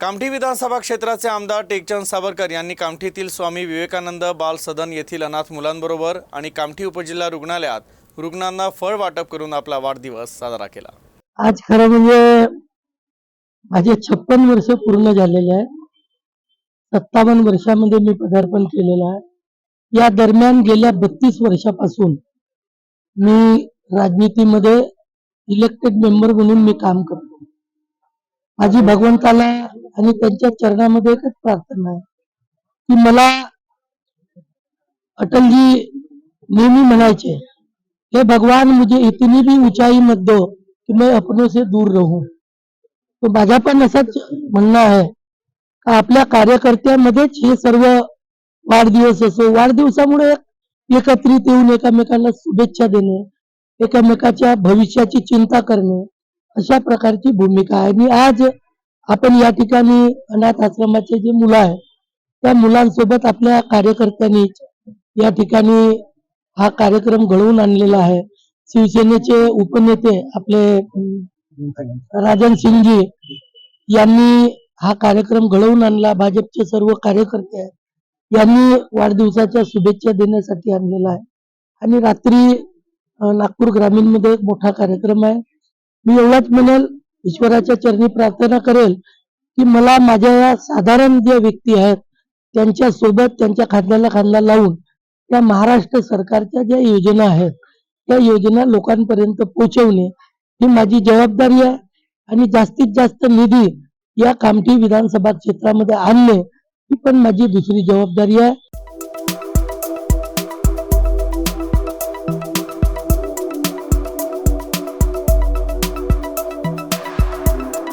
कामठी विधानसभा क्षेत्राचे आमदार टेकचंद सावरकर यांनी कामठीतील स्वामी विवेकानंद बाल सदन येथील अनाथ मुलांबरोबर आणि कामठी उपजिल्हा रुग्णालयात रुग्णांना फळ वाटप करून आपला वाढदिवस साजरा केला. आज खरं म्हणजे माझे छप्पन वर्ष पूर्ण झालेले आहे. सत्तावन्न वर्षामध्ये मी पदार्पण केलेलं आहे. या दरम्यान गेल्या बत्तीस वर्षापासून मी राजनीतीमध्ये इलेक्टेड मेंबर म्हणून मी काम करतो. माझी भगवंताला आणि त्यांच्या चरणामध्ये एकच प्रार्थना आहे. की मला अटलजी नेहमी म्हणायचे हे भगवान मुझे इतनी भी ऊंचाई मत दो कि मैं अपनों से दूर रहूं. तो माझ्या पण असंच म्हणणं आहे का आपल्या कार्यकर्त्यांमध्येच हे सर्व वाढदिवस असो वाढदिवसामुळे एकत्रित येऊन एकामेकांना शुभेच्छा देणे एकामेकाच्या भविष्याची चिंता करणे अशा प्रकारची भूमिका आहे. आणि आज आपण या ठिकाणी अनाथ आश्रमाचे जे मुलं आहे त्या मुलांसोबत आपल्या कार्यकर्त्यांनी या ठिकाणी हा कार्यक्रम घडवून आणलेला आहे. शिवसेनेचे उपनेते आपले राजन सिंगजी यांनी हा कार्यक्रम घडवून आणला. भाजपचे सर्व कार्यकर्ते आहेत. यांनी वाढदिवसाच्या शुभेच्छा देण्यासाठी आणलेला आहे. आणि रात्री नागपूर ग्रामीणमध्ये एक मोठा कार्यक्रम आहे. मी एवढाच म्हणेल ईश्वराच्या चरणी प्रार्थना करेल की मला माझ्या या साधारण जे व्यक्ती आहेत त्यांच्यासोबत त्यांच्या खांद्याला खांदा लावून त्या महाराष्ट्र सरकारच्या ज्या योजना आहेत त्या योजना लोकांपर्यंत पोहोचवणे ही माझी जबाबदारी आहे आणि जास्तीत जास्त निधी या कामठी विधानसभा क्षेत्रामध्ये आणणे ही पण माझी दुसरी जबाबदारी आहे.